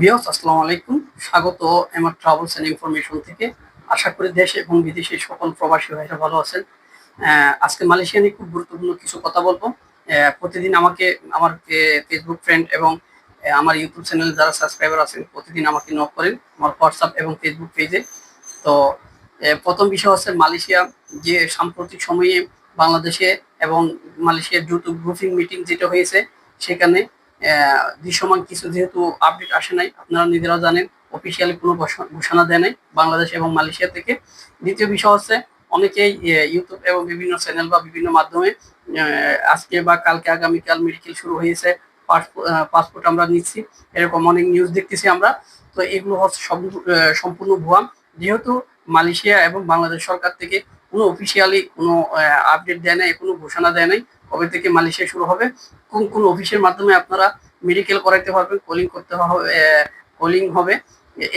বিয়স আসসালামু আলাইকুম। স্বাগত এমার ট্রাভেলস এন্ড ইনফরমেশন থেকে। আশা করি দেশ এবং বিদেশের সকল প্রবাসী ভাইরা ভালো আছেন। আজকে মালয়েশিয়া নিয়ে খুব গুরুত্বপূর্ণ কিছু কথা বলব। প্রতিদিন আমাকে, আমার ফেসবুক ফ্রেন্ড এবং আমার ইউটিউব চ্যানেলে যারা সাবস্ক্রাইবার আছেন, প্রতিদিন আমাকে নক করেন আমার হোয়াটসঅ্যাপ এবং ফেসবুক পেজে তো প্রথম বিষয় হচ্ছে মালয়েশিয়া যে সাম্প্রতিক সময়ে বাংলাদেশে এবং মালয়েশিয়ার দ্রুত গ্রুপিং মিটিং যেটা হয়েছে, সেখানে দৃশ্যমান কিছু যেহেতু আপডেট আসে নাই, আপনারা নিজেরাও জানেন অফিসিয়ালি কোনো ঘোষণা- দেয় নাই বাংলাদেশ এবং মালয়েশিয়া থেকে। দ্বিতীয় বিষয় হচ্ছে, অনেকেই ইউটিউব এবং বিভিন্ন চ্যানেল বা বিভিন্ন মাধ্যমে আজকে বা কালকে আগামীকাল মেডিকেল শুরু হয়েছে পাসপোর্ট আমরা নিচ্ছি, এরকম অনেক নিউজ দেখতেছি আমরা। তো এগুলো হচ্ছে সম্পূর্ণ ভুয়া। যেহেতু মালয়েশিয়া এবং বাংলাদেশ সরকার থেকে কোনো অফিসিয়ালি কোনো আপডেট দেয় নাই, কোনো ঘোষণা দেয় নাই, কবে থেকে মালয়েশিয়া শুরু হবে কোন কোন অফিসের মাধ্যমে আপনারা মেডিকেল করাইতে পারবেন কলিং করতে হবে কলিং হবে।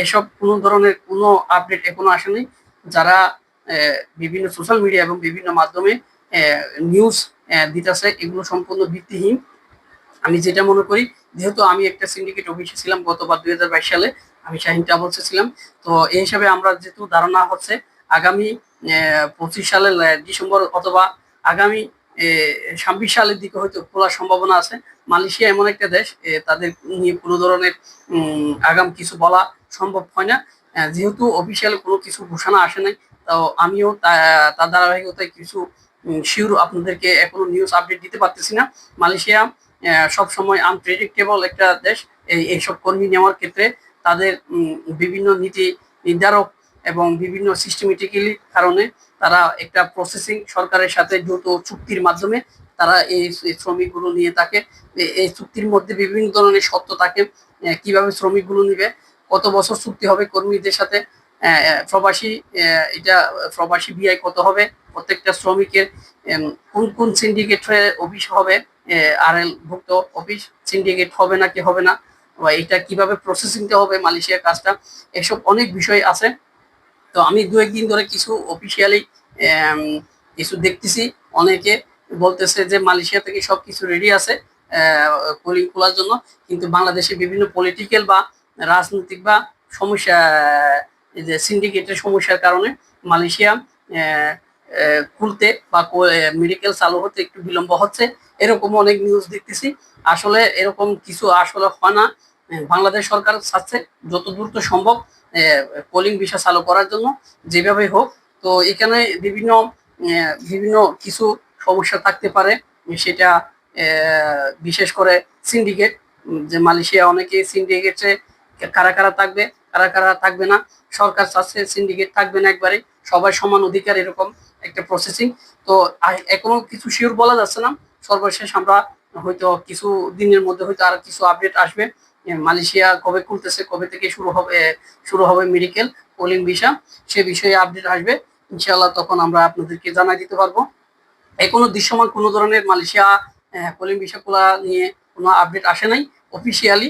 এসব কোনো ধরনের কোনো আপডেট এখনও আসেনি যারা বিভিন্ন সোশ্যাল মিডিয়া এবং বিভিন্ন মাধ্যমে নিউজ দিতেছে, এগুলো সম্পূর্ণ ভিত্তিহীন। আমি যেটা মনে করি, যেহেতু আমি একটা সিন্ডিকেট অফিসে ছিলাম গতবার দুই হাজার বাইশ সালে, আমি শাহিন ট্রাভেলসে ছিলাম। তো এই হিসাবে আমরা যেহেতু ধারণা হচ্ছে, আগামী পঁচিশ সালের ডিসেম্বর অথবা আগামী ছাব্বিশ দিকে হয়তো খোলার সম্ভাবনা আছে। মালয়েশিয়া এমন একটা দেশ তাদের নিয়ে কোনো ধরনের আগাম কিছু বলা সম্ভব হয় না। যেহেতু অফিসিয়াল কোনো কিছু ঘোষণা আসে নাই, তো আমিও তার ধারাবাহিকতায় কিছু শিওর আপনাদেরকে এখনও নিউজ আপডেট দিতে পারতেছি না। মালয়েশিয়া সব সময় আনপ্রেডিক্টেবল একটা দেশ। এই এইসব কর্মী নেওয়ার ক্ষেত্রে তাদের বিভিন্ন নীতি নির্ধারক এবং বিভিন্ন সিস্টেমেটিক্যালি কারণে তারা একটা প্রসেসিং সরকারের সাথে দ্রুত চুক্তির মাধ্যমে তারা এই শ্রমিকগুলো নিয়ে থাকে এই চুক্তির মধ্যে বিভিন্ন ধরনের সত্য থাকে কীভাবে শ্রমিকগুলো নিবে, কত বছর চুক্তি হবে কর্মীদের সাথে প্রবাসী এটা প্রবাসী বিআই কত হবে, প্রত্যেকটা শ্রমিকের কোন কোন সিন্ডিকেটের অফিস হবে আর এল ভুক্ত অফিস সিন্ডিকেট হবে না কি হবে না, বা এটা কীভাবে প্রসেসিংটা হবে, মালয়েশিয়ার কাজটা, এসব অনেক বিষয় আছে। তো আমি দু একদিন ধরে কিছু অফিসিয়ালি কিছু দেখতেছি। অনেকে বলতেছে যে মালয়েশিয়া থেকে সব কিছু রেডি আছে কলিং খোলার জন্য। কিন্তু বাংলাদেশে বিভিন্ন পলিটিক্যাল বা রাজনৈতিক বা সমস্যা যে সিন্ডিকেটের সমস্যার কারণে মালয়েশিয়া খুলতে বা মেডিকেল চালু হতে একটু বিলম্ব হচ্ছে। এরকম অনেক নিউজ দেখতেছি। আসলে এরকম কিছু আসলে হয় না। বাংলাদেশ সরকার চাচ্ছে যত দ্রুত সম্ভব পোলিং বিষয় চালু করার জন্য, যেভাবে হোক। তো এখানে বিভিন্ন বিভিন্ন কিছু সমস্যা থাকতে পারে, সেটা বিশেষ করে সিন্ডিকেট যে মালয়েশিয়া অনেকে সিন্ডিকেটে কারা কারা থাকবে, কারা কারা থাকবে না। সরকার চাচ্ছে সিন্ডিকেট থাকবে না একবারে, সবাই সমান অধিকার, এরকম একটা প্রসেসিং তো এখনও কিছু শিওর বলা যাচ্ছে না। সর্বশেষ আমরা হয়তো কিছু দিনের মধ্যে হয়তো আর কিছু আপডেট আসবে। মালয়েশিয়া কবে খুলতেছে, কবে থেকে শুরু হবে শুরু হবে মেডিকেল পোলিং ভিসা সে বিষয়ে আপডেট আসবে। ইনশাআল্লাহ তখন আমরা আপনাদেরকে জানাই দিতে পারব। এখনও দৃশ্যমান কোনো ধরনের মালয়েশিয়া পোলিং ভিসা খোলা নিয়ে কোনো আপডেট আসে নাই অফিসিয়ালি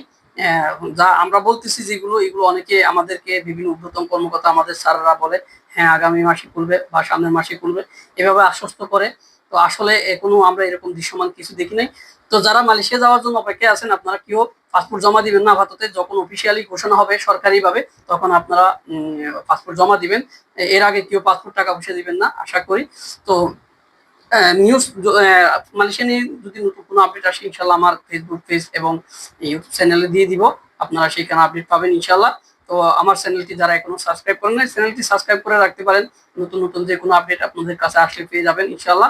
যা আমরা বলতেছি যেগুলো, এগুলো অনেকে আমাদেরকে বিভিন্ন ঊর্ধ্বতন কর্মকর্তা আমাদের স্যাররা বলে হ্যাঁ আগামী মাসে খুলবে বা সামনের মাসে খুলবে। এভাবে আশ্বস্ত করে তো আসলে এখনও আমরা এরকম দৃশ্যমান কিছু দেখি নাই। তো যারা মালয়েশিয়া যাওয়ার জন্য অপেক্ষায় আছেন, আপনারা কেউ পাসপোর্ট জমা দিবেন না আপাতত, যখন অফিসিয়ালি ঘোষণা হবে সরকারিভাবে, তখন আপনারা পাসপোর্ট জমা দিবেন। এর আগে কেউ পাসপোর্ট টাকা পয়সা দিবেন না, আশা করি। তো নিউজ মালয়েশিয়া নিয়ে যদি নতুন কোনো আপডেট আসে ইনশাল্লাহ আমার ফেসবুক পেজ এবং ইউটিউব চ্যানেলে দিয়ে দিব। আপনারা সেখানে আপডেট পাবেন ইনশাল্লাহ তো, আমার চ্যানেলটি যারা এখনও সাবস্ক্রাইব করেন চ্যানেলটি সাবস্ক্রাইব করে রাখতে পারেন। নতুন নতুন যে কোনো আপডেট আপনাদের কাছে আসলে পেয়ে যাবেন ইনশাল্লাহ